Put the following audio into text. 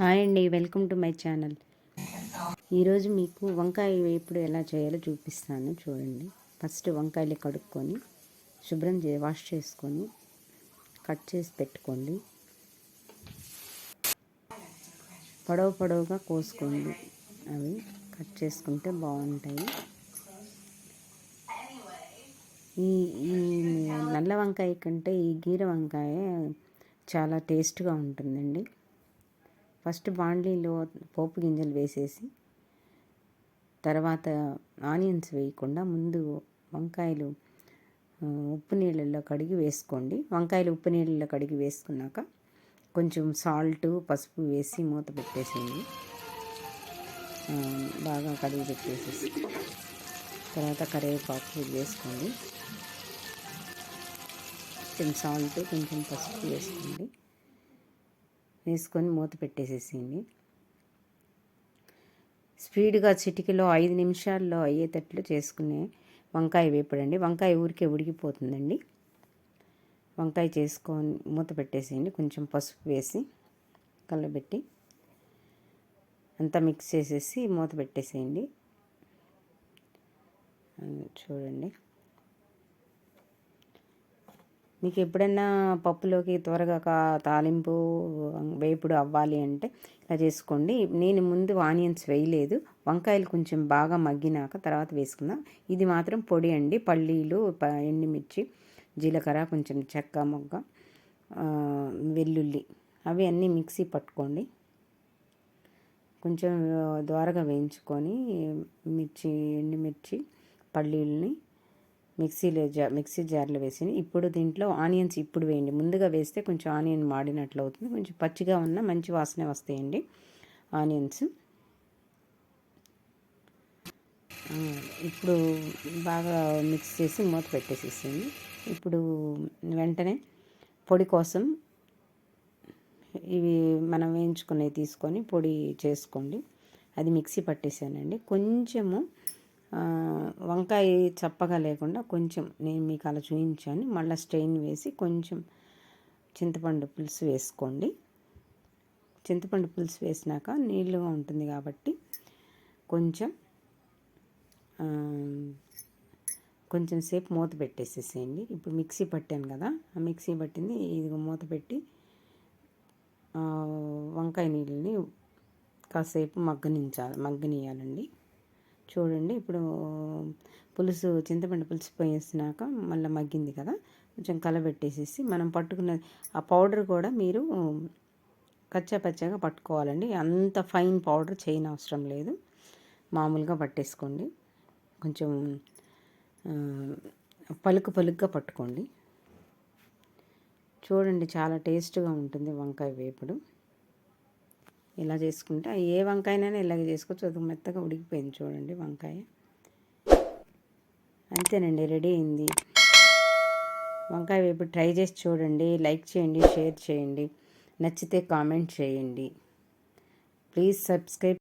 Hi అండి welcome to my channel. ఈరోజు మీకు వంకాయ వేపుడు ఎలా చేయాలో చూపిస్తాను చూడండి. ఫస్ట్ వంకాయలు కడుక్కొని శుభ్రం చే వాష్ చేసుకొని కట్ చేసి పెట్టుకోండి. పొడవు పొడవుగా కోసుకోండి. అవి కట్ చేసుకుంటే బాగుంటాయి. ఈ ఈ నల్ల వంకాయ కంటే ఈ గీర వంకాయ చాలా టేస్ట్గా ఉంటుందండి. ఫస్ట్ బాండ్లీలో పోపు గింజలు వేసేసి తర్వాత ఆనియన్స్ వేయకుండా ముందు వంకాయలు ఉప్పు నీళ్ళల్లో కడిగి వేసుకోండి. వంకాయలు ఉప్పు నీళ్ళల్లో కడిగి వేసుకున్నాక కొంచెం సాల్ట్ పసుపు వేసి మూత పెట్టేసింది బాగా కడిగి పెట్టేసేసి తర్వాత కరివేపాకు వేసుకోండి. కొంచెం సాల్ట్ కొంచెం పసుపు వేసుకోండి. వేసుకొని మూత పెట్టేసేసేయండి. స్పీడ్గా చిటికలో ఐదు నిమిషాల్లో అయ్యేటట్లు చేసుకునే వంకాయ వేపడండి. వంకాయ ఊరికే ఉడికిపోతుందండి. వంకాయ చేసుకొని మూత పెట్టేసేయండి. కొంచెం పసుపు వేసి కలబెట్టి అంతా మిక్స్ చేసేసి మూత పెట్టేసేయండి. చూడండి. మీకు ఎప్పుడన్నా పప్పులోకి త్వరగా కా తాలింపు వేపుడు అవ్వాలి అంటే ఇలా చేసుకోండి. నేను ముందు ఆనియన్స్ వేయలేదు. వంకాయలు కొంచెం బాగా మగ్గినాక తర్వాత వేసుకుందాం. ఇది మాత్రం పొడి అండి. పల్లీలు ఎండుమిర్చి జీలకర్ర కొంచెం చెక్క మొగ్గ వెల్లుల్లి అవి అన్నీ మిక్సీ పట్టుకోండి. కొంచెం ద్వారగా వేయించుకొని మిర్చి ఎండుమిర్చి పల్లీలని మిక్సీలో జా మిక్సీ జార్లో వేసి ఇప్పుడు దీంట్లో ఆనియన్స్ ఇప్పుడు వేయండి. ముందుగా వేస్తే కొంచెం ఆనియన్ మాడినట్లు అవుతుంది. కొంచెం పచ్చిగా ఉన్న మంచి వాసన వస్తాయండి ఆనియన్స్. ఇప్పుడు బాగా మిక్స్ చేసి మూత పెట్టేసేసింది ఇప్పుడు వెంటనే పొడి కోసం ఇవి మనం వేయించుకునేవి తీసుకొని పొడి చేసుకోండి. అది మిక్సీ పట్టేసానండి. కొంచెము వంకాయ చప్పగా లేకుండా కొంచెం నేను మీకు అలా చూపించాను. మళ్ళీ స్ట్రెయిన్ వేసి కొంచెం చింతపండు పులుసు వేసుకోండి. చింతపండు పులుసు వేసినాక నీళ్ళుగా ఉంటుంది కాబట్టి కొంచెం కొంచెం సేపు మూత పెట్టేసేసేయండి. ఇప్పుడు మిక్సీ పట్టాను కదా ఆ మిక్సీ పట్టింది. ఇది మూత పెట్టి వంకాయ నీళ్ళని కాసేపు మగ్గనించాలి మగ్గనియాలండి చూడండి. ఇప్పుడు పులుసు చింతపండు పులుసు పోయేసినాక మళ్ళీ మగ్గింది కదా. కొంచెం కలబెట్టేసేసి మనం పట్టుకున్న ఆ పౌడర్ కూడా మీరు కచ్చా పచ్చగా పట్టుకోవాలండి. అంత ఫైన్ పౌడర్ చేయని అవసరం లేదు. మామూలుగా పట్టేసుకోండి. కొంచెం పలుకు పలుకుగా పట్టుకోండి. చూడండి చాలా టేస్ట్గా ఉంటుంది వంకాయ వేపుడు. ఇలా చేసుకుంటే ఏ వంకాయనైనా ఇలాగ చేసుకోవచ్చు. అది మెత్తగా ఉడికిపోయింది చూడండి వంకాయ. అంతేనండి రెడీ అయింది. వంకాయ వేపు ట్రై చేసి చూడండి లైక్ చేయండి షేర్ చేయండి నచ్చితే కామెంట్ చేయండి. Please subscribe